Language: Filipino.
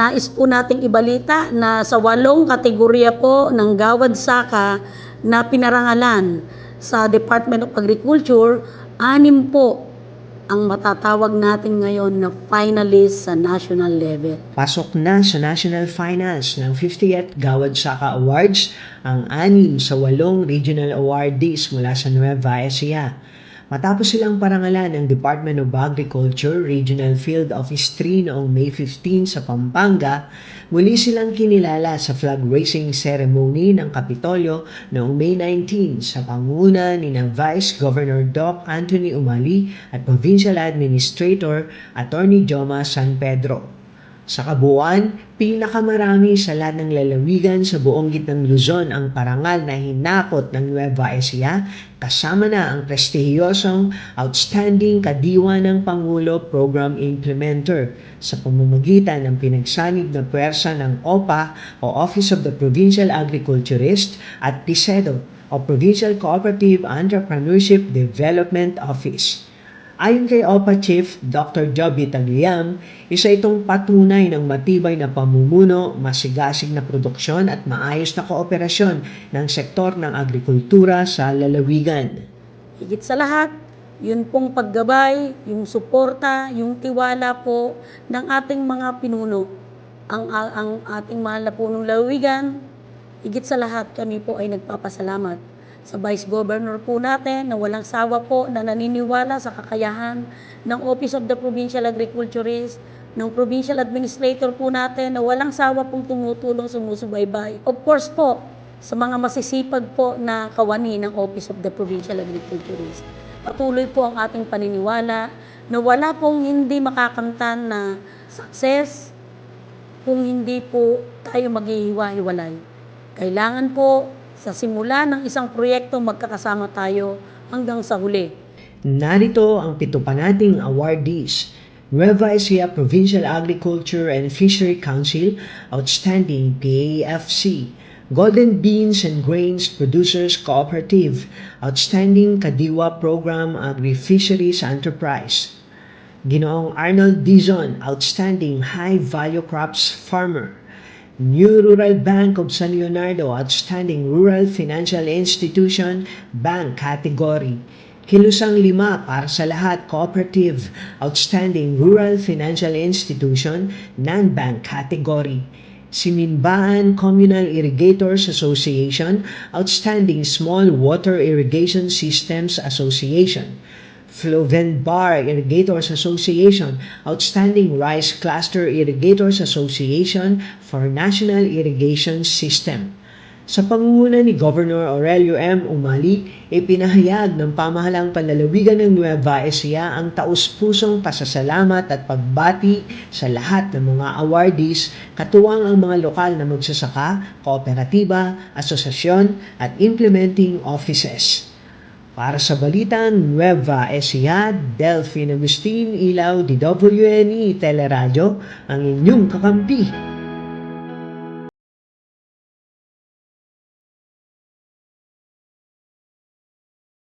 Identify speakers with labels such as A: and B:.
A: Nais po nating ibalita na sa walong kategorya po ng Gawad Saka na pinarangalan sa Department of Agriculture, anim po ang matatawag natin ngayon na finalist sa national level.
B: Pasok na sa National Finals ng 50th Gawad Saka Awards ang anim sa walong regional awardees mula sa Nueva Ecija. Matapos silang parangalan ng Department of Agriculture Regional Field Office 3 noong May 15 sa Pampanga, muli silang kinilala sa flag raising ceremony ng Kapitolyo noong May 19 sa panguna ni ng Vice Governor Doc Anthony Umali at Provincial Administrator Attorney Joma San Pedro. Sa kabuuan, pinakamarami sa lahat ng lalawigan sa buong gitnang Luzon ang parangal na hinakot ng Nueva Ecija kasama na ang prestihiyosong Outstanding Kadiwa ng Pangulo Program Implementer sa pamamagitan ng pinagsanib na puwersa ng OPA o Office of the Provincial Agriculturist at PICEDO o Provincial Cooperative Entrepreneurship Development Office. Ayon kay OPA Chief Dr. Joby Tagliam, isa itong patunay ng matibay na pamumuno, masigasig na produksyon at maayos na kooperasyon ng sektor ng agrikultura sa lalawigan.
A: Higit sa lahat, yun pong paggabay, yung suporta, yung tiwala po ng ating mga pinuno. Ang, ang ating mahal na punong lalawigan, higit sa lahat kami po ay nagpapasalamat sa Vice Governor po natin na walang sawa po na naniniwala sa kakayahan ng Office of the Provincial Agriculturist, ng Provincial Administrator po natin na walang sawa pong tumutulong sumusubaybay. Of course po, sa mga masisipag po na kawani ng Office of the Provincial Agriculturist. Patuloy po ang ating paniniwala na wala pong hindi makakamtan na success kung hindi po tayo maghihiwa-hiwalay. Kailangan po sa simula ng isang proyekto magkakasama tayo hanggang sa huli.
B: Narito ang pito pa nating awardees. Nueva Ecija Provincial Agriculture and Fishery Council Outstanding PAFC Golden Beans and Grains Producers Cooperative Outstanding Kadiwa Program Agri-Fisheries Enterprise Ginoong Arnold Dizon Outstanding High Value Crops Farmer New Rural Bank of San Leonardo Outstanding Rural Financial Institution Bank Category. Kilusang Lima para sa lahat Cooperative Outstanding Rural Financial Institution Non-Bank Category. Siminbaan Communal Irrigators Association Outstanding Small Water Irrigation Systems Association Floven Bar Irrigators Association, Outstanding Rice Cluster Irrigators Association for National Irrigation System. Sa pangunguna ni Governor Aurelio M. Umali, ipinahayag ng pamahalang panlalawigan ng Nueva Ecija ang taus-pusong pasasalamat at pagbati sa lahat ng mga awardees, katuwang ang mga lokal na magsasaka, kooperatiba, asosasyon at implementing offices. Para sa Balitan Nueva Ecija, Delphine Agustin Ilaw, DWNE Teleradyo, ang inyong kakampi